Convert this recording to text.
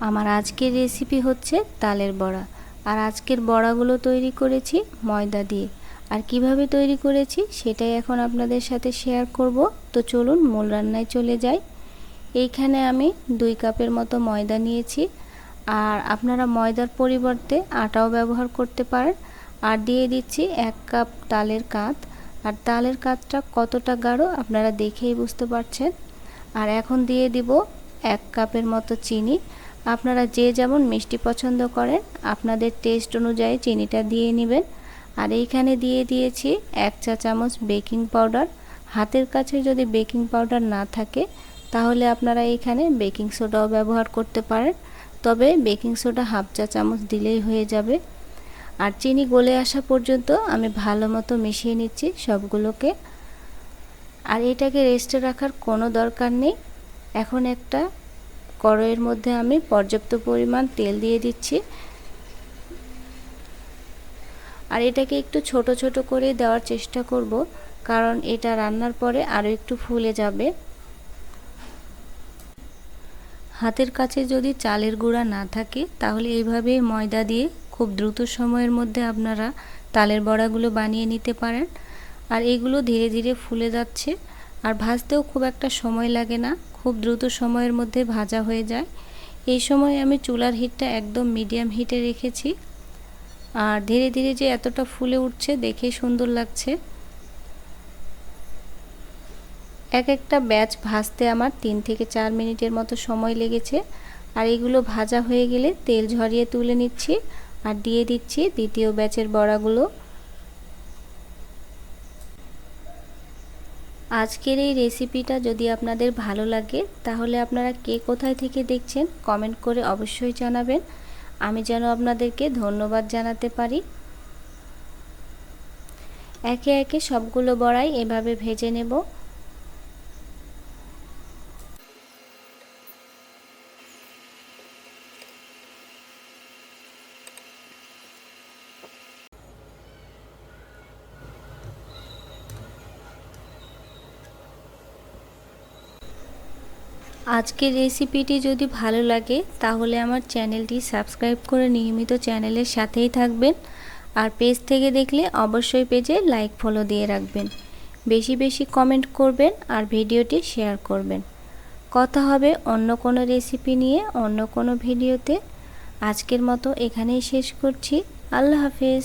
আমার আজকের রেসিপি হচ্ছে তালের বড়া। আর আজকের বড়াগুলো তৈরি করেছি ময়দা দিয়ে। আর কীভাবে তৈরি করেছি সেটাই এখন আপনাদের সাথে শেয়ার করব। তো চলুন মূল রান্নায় চলে যাই। এইখানে আমি দুই কাপের মতো ময়দা নিয়েছি। আর আপনারা ময়দার পরিবর্তে আটাও ব্যবহার করতে পারেন। আর দিয়ে দিচ্ছি এক কাপ তালের কাত আর তালের কাতটা কতটা গাঢ় আপনারা দেখেই বুঝতে পারছেন। আর এখন দিয়ে দিব এক কাপের মতো চিনি। আপনারা যে যেমন মিষ্টি পছন্দ করেন, আপনাদের টেস্ট অনুযায়ী চিনিটা দিয়ে নেবেন। আর এইখানে দিয়ে দিয়েছি এক চা চামচ বেকিং পাউডার হাতের কাছে যদি বেকিং পাউডার না থাকে, তাহলে আপনারা এইখানে বেকিং সোডাও ব্যবহার করতে পারেন। তবে বেকিং সোডা হাফ চা চামচ দিলেই হয়ে যাবে। আর চিনি গলে আসা পর্যন্ত আমি ভালো মতো মিশিয়ে নিচ্ছি সবগুলোকে। আর এটাকে রেস্টে রাখার কোনো দরকার নেই। এখন একটা কড়াইয়ের মধ্যে আমি পর্যাপ্ত পরিমাণ তেল দিয়ে দিচ্ছি। আর এটাকে একটু ছোট ছোট করে দেওয়ার চেষ্টা করব, কারণ এটা রান্নার পরে আরও একটু ফুলে যাবে। হাতের কাছে যদি চালের গুঁড়া না থাকে, তাহলে এইভাবে ময়দা দিয়ে খুব দ্রুত সময়ের মধ্যে আপনারা তালের বড়াগুলো বানিয়ে নিতে পারেন। আর এগুলো ধীরে ধীরে ফুলে যাচ্ছে। আর ভাজতেও খুব একটা সময় লাগে না, খুব দ্রুত সময়ের মধ্যে ভাজা হয়ে যায়। এই সময় আমি চুলার হিটটা একদম মিডিয়াম হিটে রেখেছি। আর ধীরে ধীরে যে এতটা ফুলে উঠছে দেখে সুন্দর লাগছে। এক একটা ব্যাচ ভাজতে আমার তিন থেকে চার মিনিটের মতো সময় লেগেছে। আর এগুলো ভাজা হয়ে গেলে তেল ঝরিয়ে তুলে নিচ্ছি। আর দিয়ে দিচ্ছি দ্বিতীয় ব্যাচের বড়াগুলো। আজকের এই রেসিপিটা যদি আপনাদের ভালো লাগে, তাহলে আপনারা কে কোথায় থেকে দেখছেন কমেন্ট করে অবশ্যই জানাবেন। আমি যেন আপনাদেরকে ধন্যবাদ জানাতে পারি। একে একে সবগুলো বড়াই এভাবে ভেজে নেব। আজকের রেসিপিটি যদি ভালো লাগে, তাহলে আমার চ্যানেলটি সাবস্ক্রাইব করে নিয়মিত চ্যানেলের সাথেই থাকবেন। আর পেজ থেকে দেখলে অবশ্যই পেজে লাইক, ফলো দিয়ে রাখবেন। বেশি বেশি কমেন্ট করবেন আর ভিডিওটি শেয়ার করবেন। কথা হবে অন্য কোনো রেসিপি নিয়ে অন্য কোনো ভিডিওতে। আজকের মতো এখানেই শেষ করছি। আল্লাহ হাফেজ।